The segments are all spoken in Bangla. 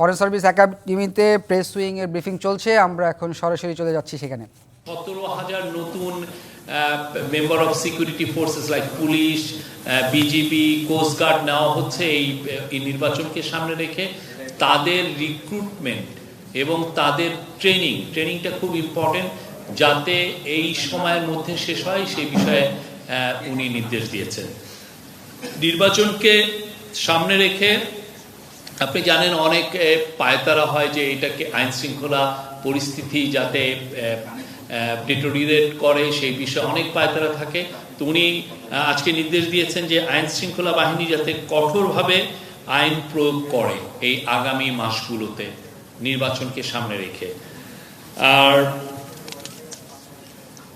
ফরেন সার্ভিস একাডেমিতে প্রেস উইং এর ব্রিফিং চলছে, আমরা এখন সরাসরি চলে যাচ্ছি সেখানে। সতেরো হাজার নতুন member of security forces like police BGB coast guard নেওয়া হচ্ছে এই এই নির্বাচনকে সামনে রেখে। তাদের রিক্রুটমেন্ট এবং তাদের ট্রেনিং ট্রেনিংটা খুব ইম্পর্টেন্ট যাতে এই সময়ের মধ্যে শেষ হয় সেই বিষয়ে উনি নির্দেশ দিয়েছেন। নির্বাচনকে সামনে রেখে আপনি জানেন অনেক পায়তারা হয় যে এটাকে আইন শৃঙ্খলা পরিস্থিতি যাতে ডিটোরিয়েট করে, সেই বিষয়ে অনেক পায়তারা থাকে। তো উনি আজকে নির্দেশ দিয়েছেন যে আইন শৃঙ্খলা বাহিনী যাতে কঠোরভাবে আইন প্রয়োগ করে এই আগামী মাসগুলোতে নির্বাচনকে সামনে রেখে। আর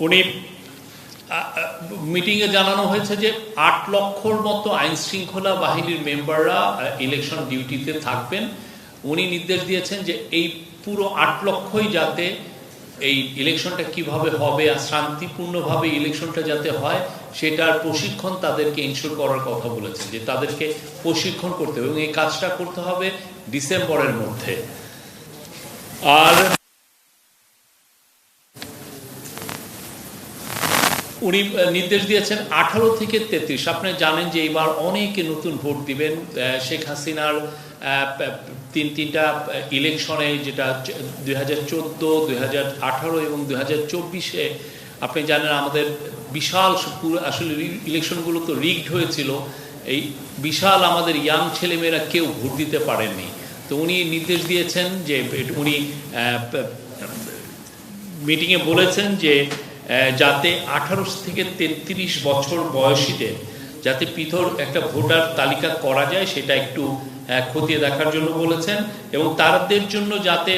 উনি মিটিংয়ে জানানো হয়েছে যে আট লক্ষর মতো আইন শৃঙ্খলা বাহিনীর মেম্বাররা ইলেকশন ডিউটিতে থাকবেন। উনি নির্দেশ দিয়েছেন যে এই পুরো আট লক্ষই যাতে এই ইলেকশনটা কীভাবে হবে আর শান্তিপূর্ণভাবে ইলেকশনটা যাতে হয়, সেটার প্রশিক্ষণ তাদেরকে ইনশোর করার কথা বলেছেন, যে তাদেরকে প্রশিক্ষণ করতে হবে এবং এই কাজটা করতে হবে ডিসেম্বরের মধ্যে। আর উনি নির্দেশ দিয়েছেন আঠারো থেকে তেত্রিশ। আপনি জানেন যে এবার অনেকে নতুন ভোট দিবেন শেখ হাসিনার তিন, তিনটা ইলেকশনে যেটা দুই হাজার চোদ্দ, দুই হাজার আঠারো এবং দুই হাজার চব্বিশে, আপনি জানেন আমাদের বিশাল পুরো আসলে ইলেকশনগুলো তো রিগড হয়েছিল। এই বিশাল আমাদের ইয়াং ছেলেমেয়েরা কেউ ভোট দিতে পারেননি। তো উনি নির্দেশ দিয়েছেন যে, উনি মিটিংয়ে বলেছেন যে যাতে আঠারো থেকে তেত্রিশ বছর বয়সীদের যাতে পৃথক একটা ভোটার তালিকা করা যায়, সেটা একটু খতিয়ে দেখার জন্য বলেছেন এবং তাদের জন্য যাতে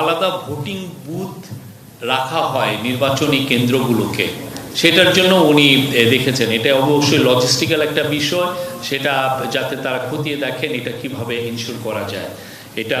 আলাদা ভোটিং বুথ রাখা হয় নির্বাচনী কেন্দ্রগুলোকে। সেটার জন্য উনি দেখেছেন। এটা অবশ্যই লজিস্টিক্যাল একটা বিষয়। সেটা যাতে তারা খতিয়ে দেখেন এটা কীভাবে ইনশিওর করা যায়। এটা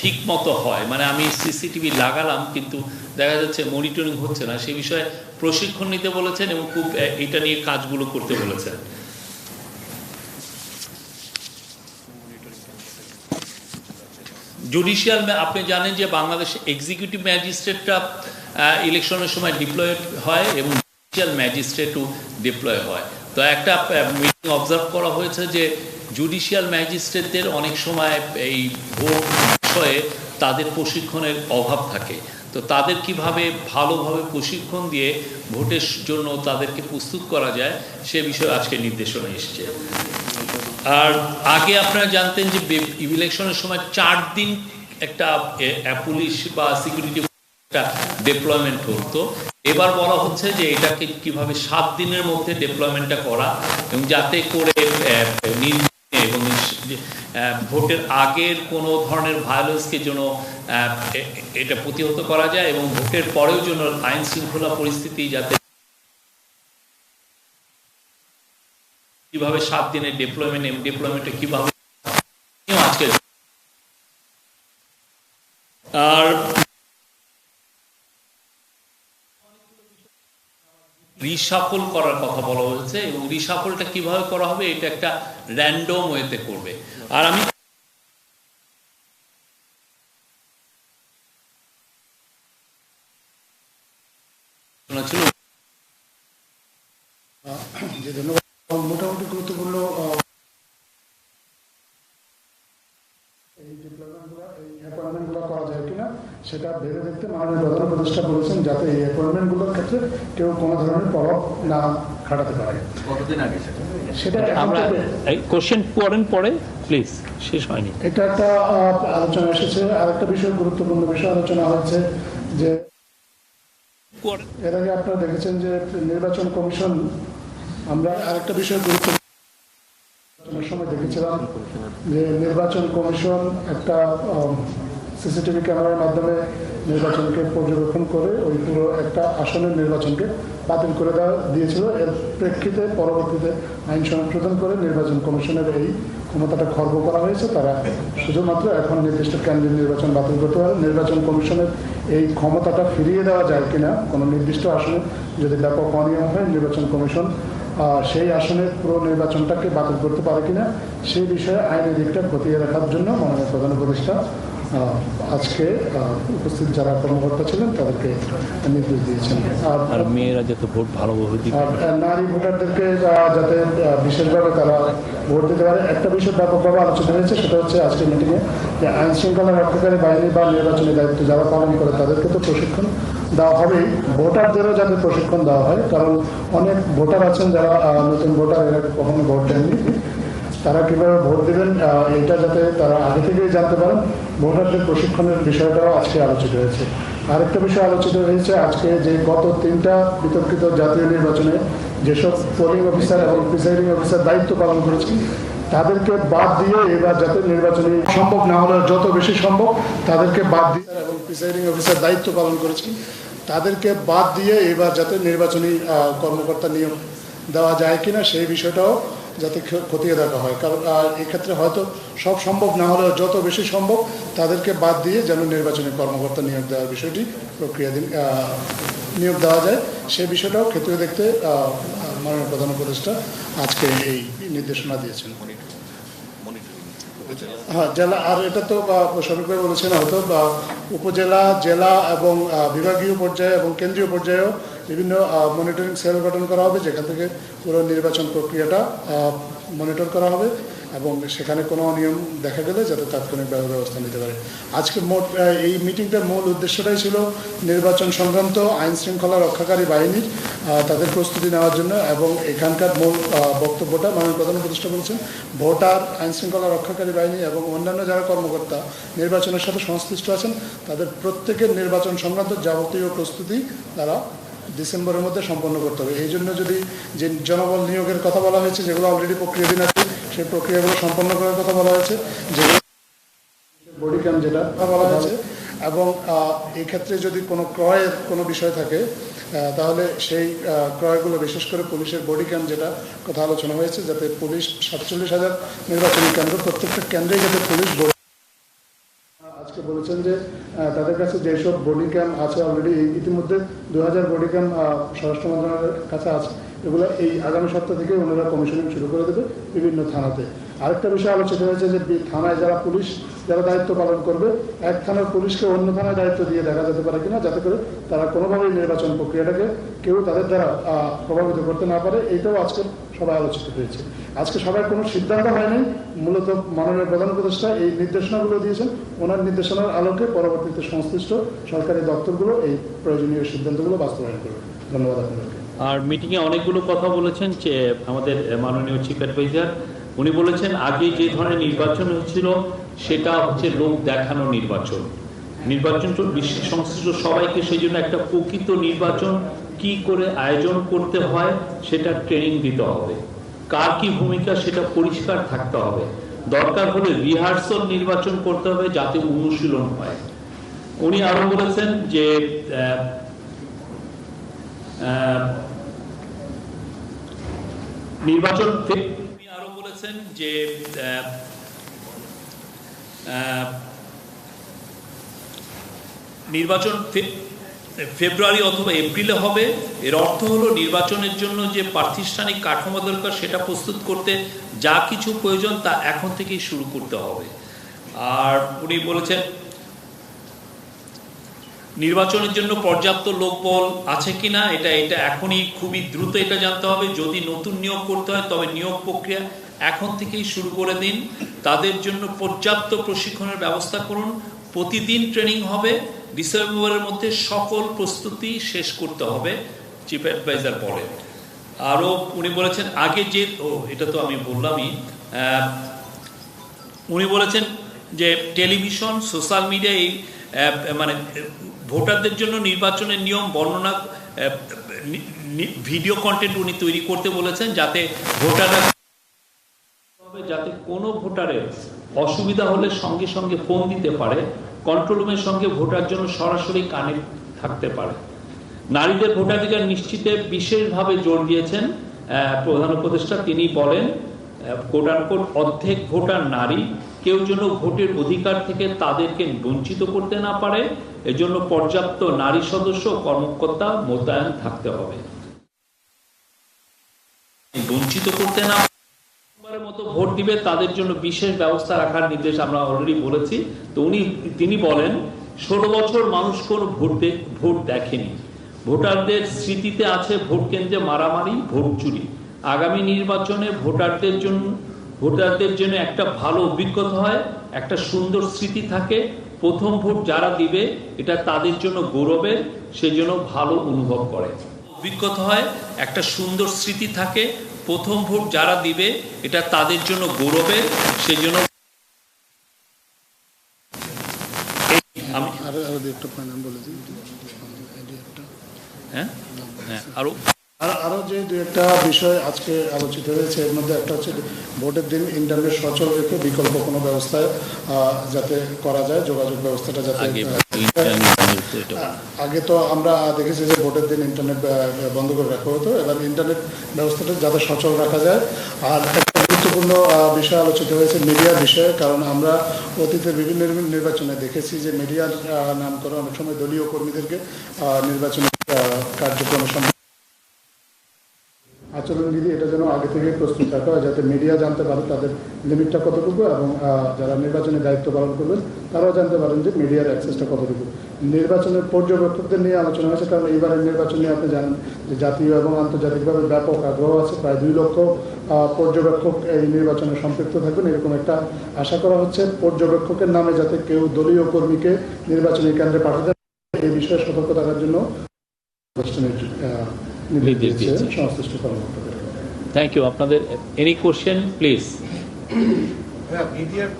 ঠিক মতো হয়। মানে আমি সিসিটিভি লাগালাম, কিন্তু দেখা যাচ্ছে মনিটরিং হচ্ছে না। সে বিষয়ে প্রশিক্ষণ নিতে বলেছেন এবং খুব এটা নিয়ে কাজগুলো করতে বলেছেন। জুডিশিয়াল আপনি জানেন যে বাংলাদেশ এক্সিকিউটিভ ম্যাজিস্ট্রেটরা ইলেকশনের সময় ডিপ্লয় হয় এবং জুডিশিয়াল ম্যাজিস্ট্রেটও ডিপ্লয় হয়। তো একটা মিটিং অবজার্ভ করা হয়েছে যে জুডিশিয়াল ম্যাজিস্ট্রেটদের অনেক সময় এই ভোট বিষয়ে তাদের প্রশিক্ষণের অভাব থাকে। তো তাদের কীভাবে ভালোভাবে প্রশিক্ষণ দিয়ে ভোটের জন্য তাদেরকে প্রস্তুত করা যায়, সে বিষয়ে আজকে নির্দেশনা এসছে। আর আগে আপনারা জানতেন যে ইলেকশনের সময় চার দিন একটা পুলিশ বা সিকিউরিটি একটা ডেপ্লয়মেন্ট হতো। এবার বলা হচ্ছে যে এটাকে কীভাবে সাত দিনের মধ্যে ডেপ্লয়মেন্টটা করা এবং যাতে করে নির্বাচনে এবং ভোটের আগের কোনো ধরনের ভায়োলেন্সকে যেন এটা প্রতিহত করা যায় এবং ভোটের পরেও যেন আইন শৃঙ্খলা পরিস্থিতি যাতে কীভাবে সাত দিনের ডিপ্লয়মেন্ট এম ডিপ্লয়মেন্টে কীভাবে আজকে আর রিসাফল করার কথা বলা হয়েছে এবং রিসাফলটা কীভাবে করা হবে এটা একটা র্যান্ডম ওয়েতে করবে। আর আমি মোটামুটি গুরুত্বপূর্ণ আহ, এই ডিপ্লয়মেন্টগুলো এই অ্যাপয়েন্টমেন্টগুলো করা যায় কিনা সেটা ভেবে দেখতে মাননীয় প্রধান উপদেষ্টা বলেছেন যাতে এই অ্যাপয়েন্টমেন্টগুলোর ক্ষেত্রে কেউ কোনো ধরনের প্রভাব না খাটাতে পারে। কতদিন আগে সেটা? সেটা আমরা কোশ্চেন পড়েন পরে প্লিজ শেষ হয়নি। এটা একটা আলোচনা এসেছে। আরেকটা বিষয় গুরুত্বপূর্ণ বিষয় আলোচনা হয়েছে যে পড়েন। এর আগে আপনারা দেখেছেন যে নির্বাচন কমিশন আমরা আরেকটা বিষয় গুরুত্বপূর্ণ সময় দেখেছিলাম যে নির্বাচন কমিশন একটা সিসিটিভি ক্যামেরার মাধ্যমে নির্বাচনকে পর্যবেক্ষণ করে ওই পুরো একটা আসনের নির্বাচনকে বাতিল করে দেওয়া দিয়েছিল। এর প্রেক্ষিতে পরবর্তীতে আইন সংশোধন করে নির্বাচন কমিশনের এই ক্ষমতাটা খর্ব করা হয়েছে। তারা শুধুমাত্র এখন নির্দিষ্ট কেন্দ্রের নির্বাচন বাতিল করতে পারে। নির্বাচন কমিশনের এই ক্ষমতাটা ফিরিয়ে দেওয়া যায় কিনা, কোনো নির্দিষ্ট আসনে যদি ব্যাপক অনিয়ম হয়, নির্বাচন কমিশন সেই আসনের পুরো নির্বাচনটাকে বাতিল করতে পারে কিনা সেই বিষয়ে আইনের দিকটা খতিয়ে রাখার জন্য মাননীয় প্রধান উপদেষ্টা আজকে উপস্থিত যারা কর্মকর্তা ছিলেন তাদেরকে নির্দেশ দিয়েছেন। আর মেয়েরা যাতে ভোট ভালোভাবে নারী ভোটারদেরকে যাতে বিশেষভাবে তারা ভোট দিতে পারে। একটা বিষয় ব্যাপকভাবে আলোচনা হয়েছে সেটা হচ্ছে আজকের মিটিংয়ে যে আইন শৃঙ্খলা রক্ষাকারী বাহিনী বা নির্বাচনী দায়িত্ব যারা পালন করে তাদেরকে তো প্রশিক্ষণ দেওয়া হবেই। ভোটারদেরও যাতে প্রশিক্ষণ দেওয়া হয় কারণ অনেক ভোটার আছেন যারা নতুন ভোটার এরা কখনো ভোট দেননি। তারা কীভাবে ভোট দেবেন এটা যাতে তারা আগে থেকেই জানতে পারেন। ভোটারদের প্রশিক্ষণের বিষয়টাও আজকে আলোচিত হয়েছে। আরেকটা বিষয় আলোচিত হয়েছে, আজকে যে গত তিনটা বিতর্কিত জাতীয় নির্বাচনে যেসব পোলিং অফিসার এবং প্রিসাইডিং অফিসার দায়িত্ব পালন করেছেন, তাদেরকে বাদ দিয়ে এবার যাতে নির্বাচনী সম্ভব না হলে যত বেশি সম্ভব তাদেরকে বাদ দিয়ে এবং প্রিসাইডিং অফিসার দায়িত্ব পালন করেছেন, তাদেরকে বাদ দিয়ে এবার যাতে নির্বাচনী কর্মকর্তা নিয়োগ দেওয়া যায় কিনা সেই বিষয়টাও যাতে খতিয়ে দেখা হয়। কারণ, আর এক্ষেত্রে হয়তো সব সম্ভব না হলেও যত বেশি সম্ভব তাদেরকে বাদ দিয়ে যেন নির্বাচনী কর্মকর্তা নিয়োগ দেওয়ার বিষয়টি প্রক্রিয়াধীন নিয়োগ দেওয়া যায়। সে বিষয়টাও ক্ষেত্রে দেখতে মাননীয় প্রধান উপদেষ্টা আজকে এই নির্দেশনা দিয়েছেন। হ্যাঁ জেলা, আর এটা তো ভাই বলেছেন হয়তো উপজেলা, জেলা এবং বিভাগীয় পর্যায়ে এবং কেন্দ্রীয় পর্যায়েও বিভিন্ন মনিটরিং সেল গঠন করা হবে, যেখান থেকে পুরো নির্বাচন প্রক্রিয়াটা মনিটর করা হবে এবং সেখানে কোনো অনিয়ম দেখা গেলে যাতে তাৎক্ষণিকভাবে ব্যবস্থা নিতে পারে। আজকে মোট এই মিটিংটার মূল উদ্দেশ্যটাই ছিল নির্বাচন সংক্রান্ত আইন শৃঙ্খলা রক্ষাকারী বাহিনীর তাদের প্রস্তুতি নেওয়ার জন্য এবং এখানকার মূল বক্তব্যটা মাননীয় প্রধান উপদেষ্টা বলছেন, ভোটার, আইন শৃঙ্খলা রক্ষাকারী বাহিনী এবং অন্যান্য যারা কর্মকর্তা নির্বাচনের সাথে সংশ্লিষ্ট আছেন, তাদের প্রত্যেকের নির্বাচন সংক্রান্ত যাবতীয় প্রস্তুতি তারা ডিসেম্বরের মধ্যে সম্পন্ন করতে হবে। এই জন্য যদি যে জনবল নিয়োগের কথা বলা হয়েছে, যেগুলো অলরেডি প্রক্রিয়াধীন আছে, সেই প্রক্রিয়াগুলো সম্পন্ন করার কথা বলা হয়েছে। যেগুলো বডি ক্যাম্প যেটা বলা হয়েছে। এবং এই ক্ষেত্রে যদি কোনো ক্রয়ের কোনো বিষয় থাকে তাহলে সেই ক্রয়গুলো বিশেষ করে পুলিশের বডি ক্যাম্প যেটা কথা আলোচনা হয়েছে, যাতে পুলিশ সাতচল্লিশ হাজার নির্বাচনী কেন্দ্র, প্রত্যেকটা কেন্দ্রেই যাতে পুলিশ আজকে বলেছেন যে তাদের কাছে যেসব বডি ক্যাম্প আছে অলরেডি ইতিমধ্যে দু হাজার বডি ক্যাম্প স্বরাষ্ট্র মন্ত্রণালয়ের কাছে আছে। এগুলো এই আগামী সপ্তাহ থেকে ওনারা কমিশনিং শুরু করে দেবে বিভিন্ন থানাতে। আরেকটা বিষয় আলোচিত হয়েছে যে থানায় যারা পুলিশ, যারা দায়িত্ব পালন করবে এক থানার পুলিশকে অন্য থানায় দায়িত্ব দিয়ে দেখা যেতে পারে কিনা, যাতে করে তারা কোনোভাবেই নির্বাচন প্রক্রিয়াটাকে কেউ তাদের দ্বারা প্রভাবিত করতে না পারে এইটাও আজকে সবাই আলোচিত হয়েছে। আজকে সবাই কোনো সিদ্ধান্ত হয়নি, মূলত মাননীয় প্রধান উপদেষ্টা এই নির্দেশনাগুলো দিয়েছেন, ওনার নির্দেশনার আলোকে পরবর্তীতে সংশ্লিষ্ট সরকারি দপ্তরগুলো এই প্রয়োজনীয় সিদ্ধান্তগুলো বাস্তবায়ন করবে। ধন্যবাদ আপনাদেরকে আর মিটিংয়ে অনেকগুলো কথা বলেছেন যে আমাদের মাননীয় চিফ অ্যাডভাইজার উনি বলেছেন, আগে যে ধরনের নির্বাচন হচ্ছিল, সেটা হচ্ছে লোক দেখানো নির্বাচন। নির্বাচন বিশ্ব সংশ্লিষ্ট সবাইকে সেই জন্য একটা প্রকৃত নির্বাচন কি করে আয়োজন করতে হয়, সেটা ট্রেনিং দিতে হবে। কার কি ভূমিকা, সেটা পরিষ্কার থাকতে হবে। দরকার হলে রিহার্সাল নির্বাচন করতে হবে, যাতে অনুশীলন হয়। উনি আরও বলেছেন যে নির্বাচন বলেছেন যে নির্বাচন ফেব্রুয়ারি অথবা এপ্রিলে হবে। এর অর্থ হলো নির্বাচনের জন্য যে প্রাতিষ্ঠানিক কাঠামো দরকার, সেটা প্রস্তুত করতে যা কিছু প্রয়োজন তা এখন থেকেই শুরু করতে হবে। আর উনি বলেছেন, নির্বাচনের জন্য পর্যাপ্ত লোকবল আছে কিনা, এটা এটা এখনই খুবই দ্রুত এটা জানতে হবে। যদি নতুন নিয়োগ করতে হয়, তবে নিয়োগ প্রক্রিয়া এখন থেকেই শুরু করে দিন। তাদের জন্য পর্যাপ্ত প্রশিক্ষণের ব্যবস্থা করুন। প্রতিদিন ট্রেনিং হবে। ডিসেম্বরের মধ্যে সকল প্রস্তুতি শেষ করতে হবে, চিফ অ্যাডভাইজার বলেন আরও উনি বলেছেন, আগে যে, ও, এটা তো আমি বললামই উনি বলেছেন যে টেলিভিশন, সোশ্যাল মিডিয়া, এই মানে ভোটারদের জন্য নির্বাচনের নিয়ম, বর্ণনা ভিডিও কন্টেন্ট উনি তৈরি করতে বলেছেন যাতে ভোটাররা যাতে কোনো ভোটারের অসুবিধা হলে সঙ্গে সঙ্গে ফোন দিতে পারে কন্ট্রোল রুমের সঙ্গে ভোটার জন্য সরাসরি কানেক্ট থাকতে পারে। নারীদের ভোটাধিকার নিশ্চিতে বিশেষভাবে জোর দিয়েছেন প্রধান উপদেষ্টা। তিনি বলেন কোটানকোট অর্ধেক ভোটার নারী, কেউ যেন ভোটের অধিকার থেকে তাদেরকে বঞ্চিত করতে না পারে, এজন্য পর্যাপ্ত নারী সদস্য কর্মকর্তা মোতায়েন থাকতে হবে। বঞ্চিত করতে না মতো ভোট দিবে, তাদের জন্য বিশেষ ব্যবস্থা রাখার নির্দেশ আমরা অলরেডি বলেছি। তো উনি, তিনি বলেন, ষোলো বছর মানুষ কোন ভোট ভোট দেখেনি। ভোটারদের স্মৃতিতে আছে ভোট কেন্দ্রে মারামারি, ভোট চুরি। আগামী নির্বাচনে ভোটারদের জন্য ভোটারদের জন্য একটা ভালো অভিজ্ঞতা হয়, একটা সুন্দর স্মৃতি থাকে। প্রথম ভোট যারা দিবে, এটা তাদের জন্য গৌরবের, সেজন্য ভালো অনুভব করে। অভিজ্ঞতা হয়, একটা সুন্দর স্মৃতি থাকে প্রথম ভোট যারা দিবে এটা তাদের জন্য গৌরবে সেজন্য আমি আরও আরও একটা পয়েন্ট আমি বলে দিই হ্যাঁ হ্যাঁ আরও আর আরও যে দু একটা বিষয় আজকে আলোচিত হয়েছে এর মধ্যে একটা হচ্ছে ভোটের দিন ইন্টারনেট সচল রেখে বিকল্প কোনো ব্যবস্থায় যাতে করা যায় যোগাযোগ ব্যবস্থাটা যাতে আগে তো আমরা দেখেছি যে ভোটের দিন ইন্টারনেট বন্ধ করে রাখা হতো এবার ইন্টারনেট ব্যবস্থাটা যাতে সচল রাখা যায়। আর একটা গুরুত্বপূর্ণ বিষয় আলোচিত হয়েছে মিডিয়ার বিষয়ে কারণ আমরা অতীতে বিভিন্ন নির্বাচনে দেখেছি যে মিডিয়ার নাম করে অনেক সময় দলীয় কর্মীদেরকে আহ, নির্বাচনী আহ, কার্যক্রমে সম্পৃক্ত আচরণবিধি এটা যেন আগে থেকে প্রস্তুত রাখা হয়, যাতে মিডিয়া জানতে পারে তাদের লিমিটটা কতটুকু এবং যারা নির্বাচনে দায়িত্ব পালন করবেন, তারাও জানতে পারেন যে মিডিয়ার অ্যাক্সেসটা কতটুকু। নির্বাচনের পর্যবেক্ষকদের নিয়ে আলোচনা হয়েছে, কারণ এইবারের নির্বাচন নিয়ে আপনি জানেন যে জাতীয় এবং আন্তর্জাতিকভাবে ব্যাপক আগ্রহ আছে, প্রায় দুই লক্ষ পর্যবেক্ষক এই নির্বাচনে সম্পৃক্ত থাকবেন, এরকম একটা আশা করা হচ্ছে। পর্যবেক্ষকের নামে যাতে কেউ দলীয় কর্মীকে নির্বাচনী কেন্দ্রে পাঠাতে এই বিষয়ে সতর্ক থাকার জন্য নির্দেশ দিয়েছে দিয়েছে। সংশ্লিষ্ট কর্মকর্তাদের থ্যাংক ইউ আপনাদের এনি কোশ্চেন প্লিজ হ্যাঁ মিডিয়ার